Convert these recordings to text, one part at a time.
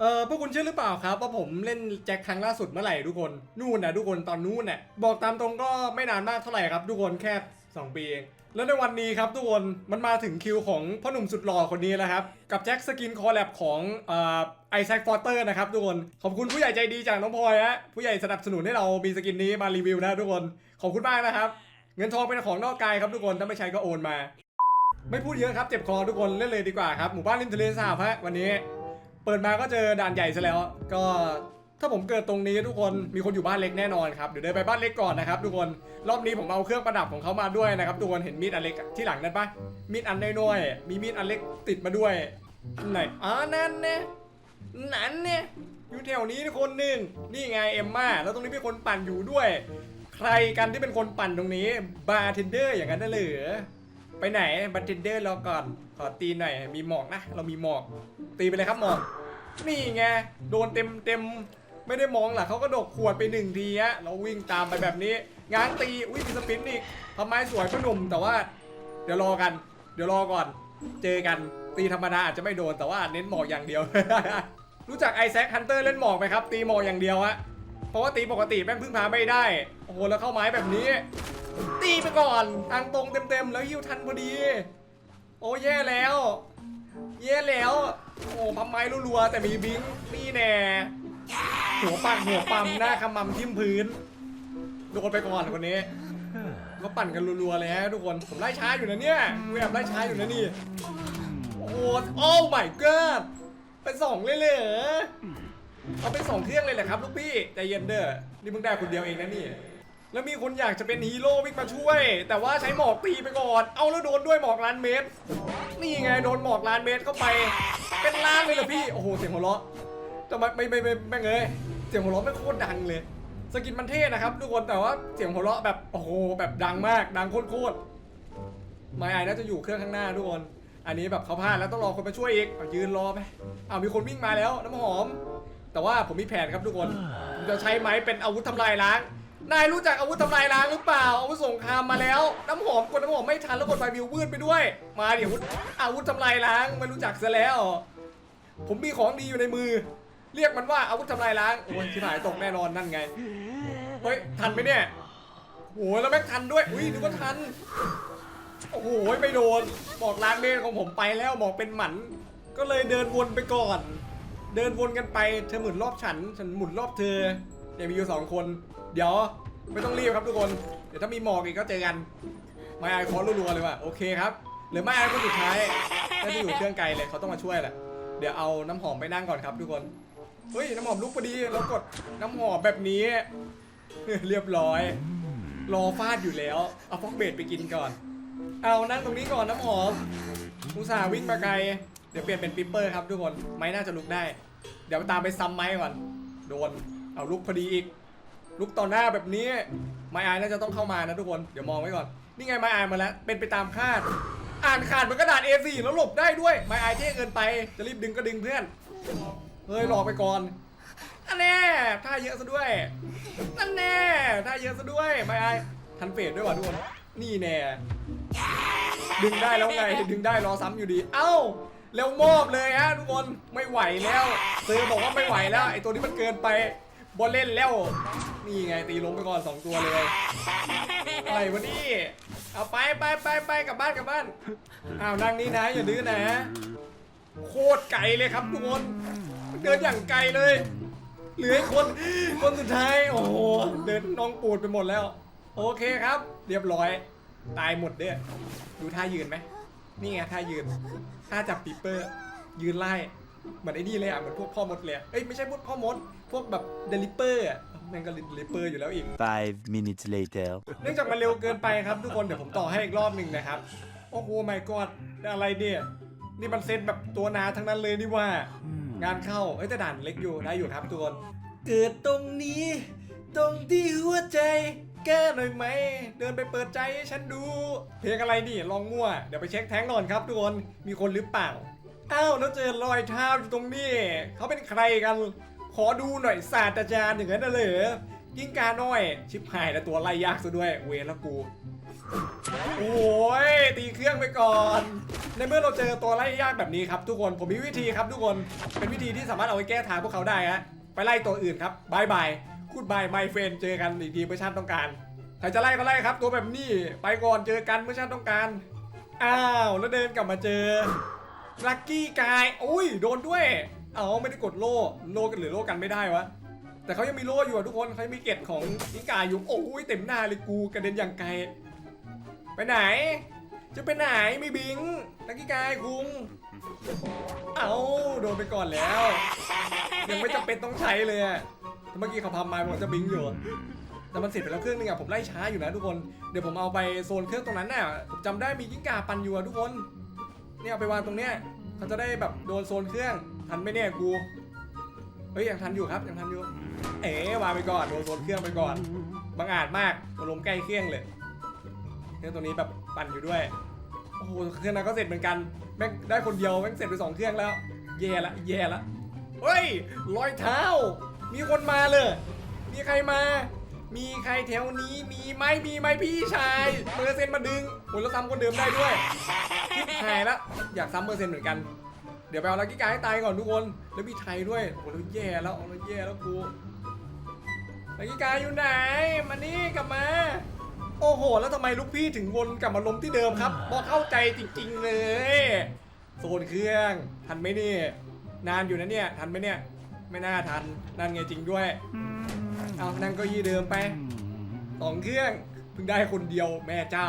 เออพวกคุณเชื่อหรือเปล่าครับว่าผมเล่นแจ็คครั้งล่าสุดเมื่อไหร่ทุกคนนู่นนะทุกคนตอนนู้นน่ะบอกตามตรงก็ไม่นานมากเท่าไหร่ครับ ทุกคนแค่2ปีเองแล้วในวันนี้ครับทุกคนมันมาถึงคิวของพ่อหนุ่มสุดหล่อคนนี้แล้วครับ กับแจ็คสกินคอลแลบของไอแซคฟอร์เตอร์นะครับทุกคนขอบคุณผู้ใหญ่ใจดีจากน้องพลอยฮะผู้ใหญ่สนับสนุนให้เรามีสกินนี้มารีวิวนะทุกคนขอบคุณมากนะครับ เงินทองเป็นของนอกกายครับทุกคนถ้าไม่ใช่ก็โอนมา ไม่พูดเยอะครับเจ็บคอทุกคนเล่นเลยดีกว่าครับหมู่บ้านริมทะเลสาบฮะวันนี้ เปิดมาก็เจอด่านใหญ่ซะแล้ว ก็ถ้าผมเกิดตรงนี้ทุกคนมีคนอยู่บ้านเล็กแน่นอนครับเดี๋ยวเดินไปบ้านเล็กก่อนนะครับ ทุกคนรอบนี้ผมเอาเครื่องประดับของเขามาด้วยนะครับทุกคนเห็นมีดอันเล็กที่หลังนั่นปะมีดอันน้อยๆมีมีดอันเล็กติดมาด้วยไหนอ๋อนั่นเนี่ยนั่นเนี่ยอยู่แถวนี้คนหนึ่งนี่ไงเอ็มม่าแล้วตรงนี้มีคนปั่นอยู่ด้วย ใครกันที่เป็นคนปั่นตรงนี้บาร์เทนเดอร์อย่างนั้นน่ะเหรอไปไหนบาร์เทนเดอร์รอก่อนขอตีหน่อยมีหมอกนะเรามีหมอกตีไปเลยครับหมอก นี่ไงโดนเต็มเต็มไม่ได้มองหรอกเขาก็ดกขวดไปหนึ่งทีฮะเราวิ่งตามไปแบบนี้ง้างตีอุ้ยมีสปินอีกทำไมสวยพ่อหนุ่มแต่ว่า เดี๋ยวรอกัน เดี๋ยวรอก่อน เจอกันตีธรรมดาอาจจะไม่โดนแต่ว่าเน้นหมอกอย่างเดียว รู้จักไอแซคฮันเตอร์เล่นหมอกไหมครับ ตีหมอกอย่างเดียวฮะเพราะว่าตีปกติแม่งพึ่งพาไม่ได้โอ้โหแล้วเข้าไม้แบบนี้ ตีไปก่อนทางตรงเต็มๆแล้วฮิวทันพอดี โอ้แย่แล้ว แย่แล้ว โอ้ปั๊มไม้รัวๆแต่มีบิงนี่แน่หัวปักหัวปั๊มหน้าขมำทิ่มพื้นโดนไปก่อนคนนี้ก็ปั่นกันรัวๆเลยฮะทุกคนผมไล่ช้าอยู่นะเนี่ยแอบไล่ช้าอยู่นะนี่โอ้โหโอ้ my god เป็นสองเลยเลยเหรอเอาเป็นสองเครื่องเลยแหละครับลูกพี่ใจเย็นเด้อนี่เพิ่งได้คนเดียวเองนะนี่แล้วมีคนอยากจะเป็นฮีโร่วิ่งมาช่วย แต่ว่าใช้หมอกตีไปก่อน เอาแล้วโดนด้วยหมอกล้านเมตร นี่ไงโดนหมอกล้านเมตรเข้าไป เป็นล้านเลยเหรอพี่ โอ้โหเสียงหัวเราะทำไมไม่ไม่ไม่แม่งเอ้ยเสียงหัวเราะไม่โคตรดังเลย สกินมันเท่นะครับทุกคนแต่ว่าเสียงหัวเราะแบบโอ้โหแบบดังมากดังโคตรๆไม่ไอ้น่าจะอยู่เครื่องข้างหน้าทุกคนอันนี้แบบเขาพลาดแล้วต้องรอคนมาช่วยอีกยืนรอไปอ้าวมีคนวิ่งมาแล้วน้ำหอม แต่ว่าผมมีแผนครับทุกคนผมจะใช้ไม้เป็นอาวุธทำลายล้าง นายรู้จักอาวุธทำลายล้างหรือเปล่า อาวุธสงครามมาแล้ว น้ำหอมกดน้ำหอมไม่ทันแล้วกดไฟวิววืดไปด้วย มาเดี๋ยวอาวุธทำลายล้างไม่รู้จักซะแล้ว ผมมีของดีอยู่ในมือ เรียกมันว่าอาวุธทำลายล้างโอ้ยชิบหายตกแน่นอนนั่นไง เฮ้ยทันไหมเนี่ยโอ้ยแล้วแม่งทันด้วย อุ้ยนึกว่าทัน โอ้โหไม่โดน บอกล้างเมฆของผมไปแล้วบอกเป็นหมัน ก็เลยเดินวนไปก่อน เดินวนกันไปเธอหมุนรอบฉัน ฉันหมุนรอบเธอยังมีอยู่สองคน เดี๋ยวไม่ต้องรีบครับทุกคน เดี๋ยวถ้ามีหมอกอีกก็เจอกัน ไม่ไอคอรัวๆเลยว่ะ โอเคครับหลือไม่ไอคนสุดท้ายน่าจะอยู่เครื่องไกลเลยเขาต้องมาช่วยแหละ เดี๋ยวเอาน้ำหอมไปนั่งก่อนครับทุกคน เฮ้ยน้ำหอมลุกพอดีแล้วกดน้ำหอมแบบนี้ เรียบร้อย รอฟาดอยู่แล้ว เอาฟอกเบดไปกินก่อน เอานั่งตรงนี้ก่อนน้ำหอมอุตส่าห์วิ่งมาไกล เดี๋ยวเปลี่ยนเป็นปิปเปอร์ครับทุกคน ไม้น่าจะลุกได้ เดี๋ยวตามไปซ้ำไม้ก่อน โดน เอาลุกพอดีอีก ลุกต่อหน้าแบบนี้ไม้อายน่าจะต้องเข้ามานะทุกคน เดี๋ยวมองไว้ก่อน นี่ไงไม้อายมาแล้ว เป็นไปตามคาด อ่านขาดเหมือนกระดาษ A4 แล้วหลบได้ด้วยไม้อายเท่เกินไป จะรีบดึงก็ดึงเพื่อน เฮ้ยหลอกไปก่อนอันแน่ท่าเยอะซะด้วยนั่นแน่ท่าเยอะซะด้วยไม้อายทันเฟดด้วยว่ะทุกคน นี่แน่ ดึงได้แล้วไง ดึงได้รอซ้ำอยู่ดี เอ้าแล้วมอบเลยฮะทุกคน ไม่ไหวแล้วเซอร์บอกว่าไม่ไหวแล้วไอตัวนี้มันเกินไป บอลเล่นแล้ว นี่ไงตีล้มไปก่อนสองตัวเลย อะไรวะนี่ เอาไปไปไปไปกลับบ้านกลับบ้าน อ้าวนั่งนี่นะอย่าดื้อนะ โคตรไกลเลยครับทุกคนเดินอย่างไกลเลย เหลืออีกคนคนสุดท้าย โอ้โห เดินน้องปูดไปหมดแล้ว โอเคครับ เรียบร้อย ตายหมดเด้อดูท่ายืนไหม นี่ไงท่ายืน ท่าจับปีเปอร์ ยืนไล่ เหมือนไอ้นี่เลยอะเหมือนพวกพ่อมดเลยอะเอ้ยไม่ใช่พวกพ่อมด พวกแบบเดลิเปอร์อะแม่งก็เดลิเปอร์อยู่แล้วอีก Five minutes later. เนื่องจากมันเร็วเกินไปครับทุกคนเดี๋ยวผมต่อให้อีกรอบหนึ่งนะครับ โอ้โหไม่กอดอะไรเนี่ย นี่มันเซตแบบตัวนาทั้งนั้นเลยนี่ว่า งานเข้าเอ้ยแต่ด่านเล็กอยู่ได้อยู่ครับทุกคน เกิดตรงนี้ ตรงที่หัวใจ แก้หน่อยไหม เดินไปเปิดใจให้ฉันดู เพลงอะไรนี่ลองมั่ว เดี๋ยวไปเช็คแท้งก่อนครับทุกคนมีคนหรือเปล่า อ้าวแล้วเจอรอยเท้าอยู่ตรงนี้ เขาเป็นใครกัน ขอดูหน่อยศาสตราจารย์อย่างนั้นน่ะเหรอกิ้งกาน้อย ชิบหายแล้วตัวไล่ยากซะด้วย เวรละกู โอ้ยตีเครื่องไปก่อน ในเมื่อเราเจอตัวไล่ยากแบบนี้ครับทุกคน ผมมีวิธีครับทุกคน เป็นวิธีที่สามารถเอาไปแก้ทางพวกเขาได้ฮะ ไปไล่ตัวอื่นครับบายบายพูดบายไมเฟนเจอกันอีกทีเมื่อชาติต้องการ ใครจะไล่ก็ไล่ครับ ตัวแบบนี้ ไปก่อนเจอกันเมื่อชาติต้องการ อ้าว แล้วเดินกลับมาเจอ ลักกี้กายอุ้ยโดนด้วย เอาไม่ได้กดโล่โล่กันหรือโล่กันไม่ได้วะ แต่เขายังมีโล่อยู่อะทุกคนเขายังมีเกตของนิกายอยู่โอ้ยเต็มหน้าเลยกูกระเด็นอย่างไกล ไปไหน จะไปไหนไม่บิงนักกี้กายคุงเอาโดนไปก่อนแล้ว ยังไม่จำเป็นต้องใช้เลยอะเมื่อกี้เขาพามาผมจะบิงอยู่แต่มันเสร็จไปแล้วเครื่องนึงอะผมไล่ช้าอยู่นะทุกคน เดี๋ยวผมเอาไปโซนเครื่องตรงนั้นน่ะผมจำได้มีกิ้งก่าปันอยู่อะทุกคน เนี่ยเอาไปวางตรงเนี้ยเขาจะได้แบบโดนโซนเครื่องทันไหมเนี่ยกูเฮ้ยยังทันอยู่ครับยังทันอยู่ เอ๋วางไปก่อนโดนโซนเครื่องไปก่อนบังอาจมากอารมใกล้เครื่องเลยเครื่องตัวนี้แบบปั่นอยู่ด้วยโอ้โหเครื่องนั้นก็เสร็จเหมือนกันแม่งได้คนเดียวแม่งเสร็จไปสองเครื่องแล้ว แย่ละแย่ละเฮ้ยรอยเท้า มีคนมาเลย มีใครมา มีใครแถวนี้มีไหมมีไหมพี่ชายเมอร์เซนมาดึงโอ้แล้วซ้ำคนเดิมได้ด้วย คิดหายละอยากซ้ำเมอร์เซนเหมือนกัน เดี๋ยวไปเอาลักกี้กายให้ตายก่อนทุกคน แล้วมีไทยด้วย โอ้โหแล้วแย่แล้วเอาแล้วแย่แล้วกูลักกี้กายอยู่ไหน มานี่กลับมา โอ้โห แล้วทำไมลูกพี่ถึงวนกลับมาล้มที่เดิมครับพอเข้าใจจริงๆเลย โซนเครื่อง ทันไหมเนี่ยนานอยู่นะเนี่ย ทันไหมเนี่ย ไม่น่าทัน นั่นไงจริงด้วย เอานั่งเก็ยี่เดิมไปสองเครื่อง เพิ่งได้คนเดียวแม่เจ้า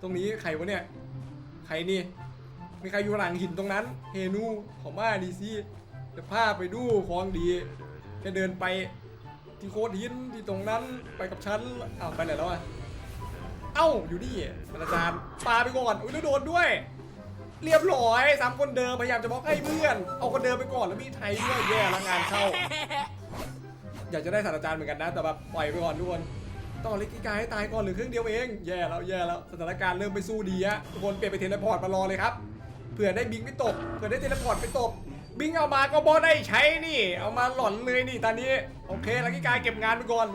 ตรงนี้ใครวะเนี่ย ใครนี่ มีใครอยู่หลังหินตรงนั้น เฮนูขอมาดีสิจะพาไปดูของดีแค่เดินไปที่โคตรหินที่ตรงนั้นไปกับฉันอ้าวไปไหนแล้วอะเอ้าอยู่นี่อาจารย์ปาไปก่อนอุ้ยแล้วโดนด้วย เรียบร้อยสามคนเดิมพยายามจะบล็อกให้เพื่อน เอาคนเดิมไปก่อนแล้วมีไทยด้วยแย่ละงานเข้า อยากจะได้ศาสตราจารย์เหมือนกันนะ แต่แบบปล่อยไปก่อนทุกคน ต้องเล็กกีกาให้ตายก่อนหรือเครื่องเดียวเอง แย่แล้วแย่แล้วสถานการณ์เริ่มไปสู้ดีฮะทุกคนเปลี่ยนไปเทเลพอร์ตมารอเลยครับเผื่อได้บิงไปตบเผื่อได้เทเลพอร์ตไปตบบิงเอามาก็บอได้ใช้นี่ เอามาหล่อนเลยนี่ตอนนี้ โอเคลักกี้กายเก็บงานไปก่อน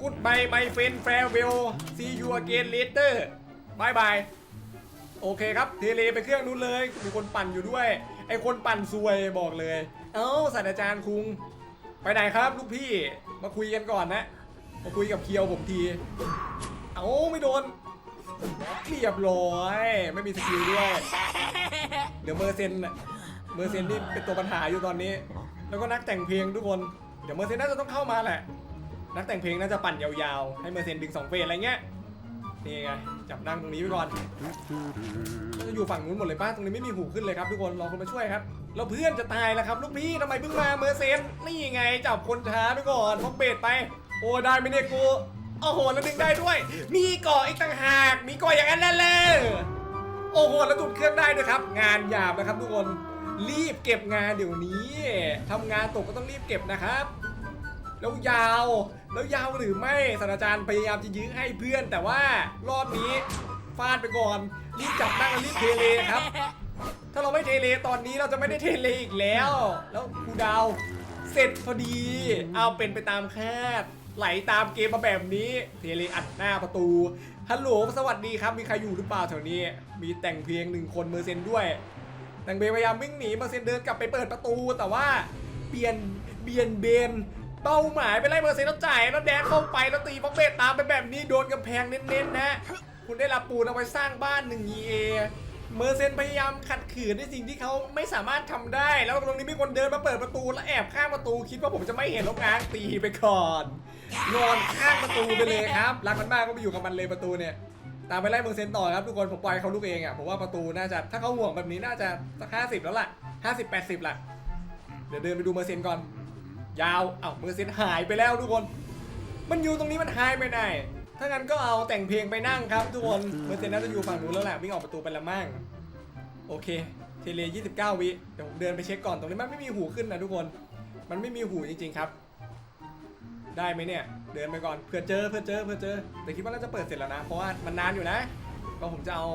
กูดบายไมเฟนแฟร์เวลซียูอเกนเลเตอร์บายบายโอเคครับ เทเลไปเครื่องนู้นเลย มีคนปั่นอยู่ด้วย ไอคนปั่นซวยบอกเลย เอ้าศาสตราจารย์คุง ไปไหนครับ ลูกพี่ มาคุยกันก่อนนะ มาคุยกับเคียวผมที เอ้าไม่โดนเรียบร้อย ไม่มีสกิลด้วยเดี๋ยวเมอร์เซนน่ะเมอร์เซนนี่เป็นตัวปัญหาอยู่ตอนนี้ แล้วก็นักแต่งเพลงทุกคน เดี๋ยวเมอร์เซนน่าจะต้องเข้ามาแหละ นักแต่งเพลงน่าจะปั่นยาวๆ ให้เมอร์เซนดึงสองเฟสอะไรเงี้ย นี่ไง จับนั่งตรงนี้ไปก่อนจะอยู่ฝั่งนู้นหมดเลยป้าตรงนี้ไม่มีหูขึ้นเลยครับทุกคน รอคนมาช่วยครับแล้วเพื่อนจะตายแล้วครับลูกพี่ทำไมเพิ่งมาเมอร์เซนนี่ไงจับคนช้าไปก่อนพกเบสไป โอ้ได้ไหมเนี่ยกูโอ้โหแล้วดึงได้ด้วย มีเกาะอีกต่างหาก มีเกาะอย่างนั้นแหละโอ้โหแล้วจุดเครื่องได้ด้วยครับ งานหยาบนะครับทุกคนรีบเก็บงานเดี๋ยวนี้ทำงานตกก็ต้องรีบเก็บนะครับ แล้วยาวแล้วยาวหรือไม่ศาสตราจารย์พยายามจะยื้อให้เพื่อน แต่ว่ารอบนี้ฟาดไปก่อนรีบจับนั่งแล้วรีบเทเลครับ ถ้าเราไม่เทเลตอนนี้เราจะไม่ได้เทเลอีกแล้ว แล้วครูดาวเสร็จพอดี เอาเป็นไปตามคาด ไหลตามเกมมาแบบนี้ เทเลอัดหน้าประตู ฮัลโหลสวัสดีครับ มีใครอยู่หรือเปล่าแถวนี้ มีแต่งเพลงหนึ่งคนเมอร์เซนด้วยแต่งเพลงพยายามวิ่งหนีเมอร์เซนเดินกลับไปเปิดประตู แต่ว่าเปลี่ยนเบียนเบนเป้าหมายไปไล่เมอร์เซนแล้วจ่ายแล้วแดนเข้าไปแล้วตีฟอกเบตตามไปแบบนี้โดนกำแพงเน้นๆนะคุณได้รับปูนเอาไว้สร้างบ้านหนึ่ง EA เมอร์เซนพยายามขัดขืนในสิ่งที่เขาไม่สามารถทำได้ แล้วตรงนี้มีคนเดินมาเปิดประตู แล้วแอบข้างประตูคิดว่าผมจะไม่เห็นแล้วง้างตีไปก่อน นอนข้างประตูไปเลยครับ รักมันมากก็ไปอยู่กับมันเลยประตูเนี่ย ตามไปไล่เมอร์เซนต่อครับทุกคน ผมปล่อยเขาลูกเองอะ ผมว่าประตูน่าจะถ้าเขาห่วงแบบนี้น่าจะสักห้าสิบแล้วล่ะห้าสิบแปดสิบล่ะ เดี๋ยวเดินไปดูเมอร์เซนก่อน ยาวเอ้าเมอร์เซนหายไปแล้วทุกคน มันอยู่ตรงนี้มันหายไปไหน ถ้างั้นก็เอาแต่งเพลงไปนั่งครับ ทุกคน เมอร์เซนน่าจะอยู่ฝั่งนู้นแล้วแหละวิ่งออกประตูไปละมั่ง โอเค เทเล 29 วิ เดี๋ยวผมเดินไปเช็คก่อนตรงนี้มันไม่มีหูขึ้นนะทุกคน มันไม่มีหูจริงๆครับ ได้ไหมเนี่ย เดินไปก่อนเพื่อเจอเพื่อเจอเพื่อเจอ แต่คิดว่าน่าจะเปิดเสร็จแล้วนะ เพราะว่ามันนานอยู่นะ ก็ผมจะเอา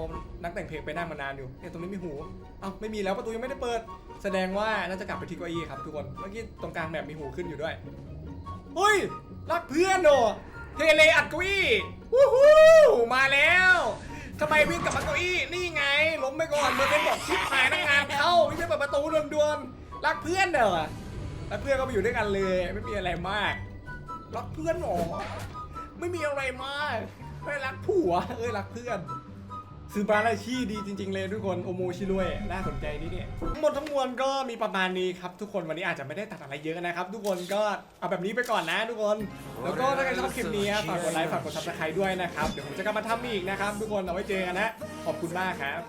นักแต่งเพลงไปนั่งมานานอยู่เนี่ยตรงนี้มีหูเอ้าไม่มีแล้วประตูยังไม่ได้เปิด แสดงว่าน่าจะกลับไปที่เก้าอี้ครับทุกคนเมื่อกี้ตรงกลางแบบมีหูขึ้นอยู่ด้วยเฮ้ยรักเพื่อนโดเทเลอัดเกุ้วู้ฮู้มาแล้วทำไมวิ่งกลับมาเก้าอี้นี่ไงล้มไปก่อนเมอร์เซนบอกชิปหายนักงานเข้าไม่ใช่เปิดประตูด่วนๆรักเพื่อนเด้อรักเพื่อนก็ไปอยู่ด้วยกันเลยไม่มีอะไรมาก รักเพื่อนหรอ ไม่มีอะไรมากไม่รักผัว เอ้ยรักเพื่อนซื้อบาราชีดีจริง ๆ เลยทุกคน โอโมชิรวยน่าสนใจนี่เนี่ยทั้งหมดทั้งมวลก็มีประมาณนี้ครับ ทุกคนวันนี้อาจจะไม่ได้ตัดอะไรเยอะนะครับ ทุกคนก็เอาแบบนี้ไปก่อนนะทุกคน แล้วก็ถ้าใครชอบคลิปนี้ฝากกดไลค์ฝากกดซับสไครต์ด้วยนะครับ เดี๋ยวผมจะกลับมาทำอีกนะครับ ทุกคนเอาไว้เจอกันนะ ขอบคุณมากครับ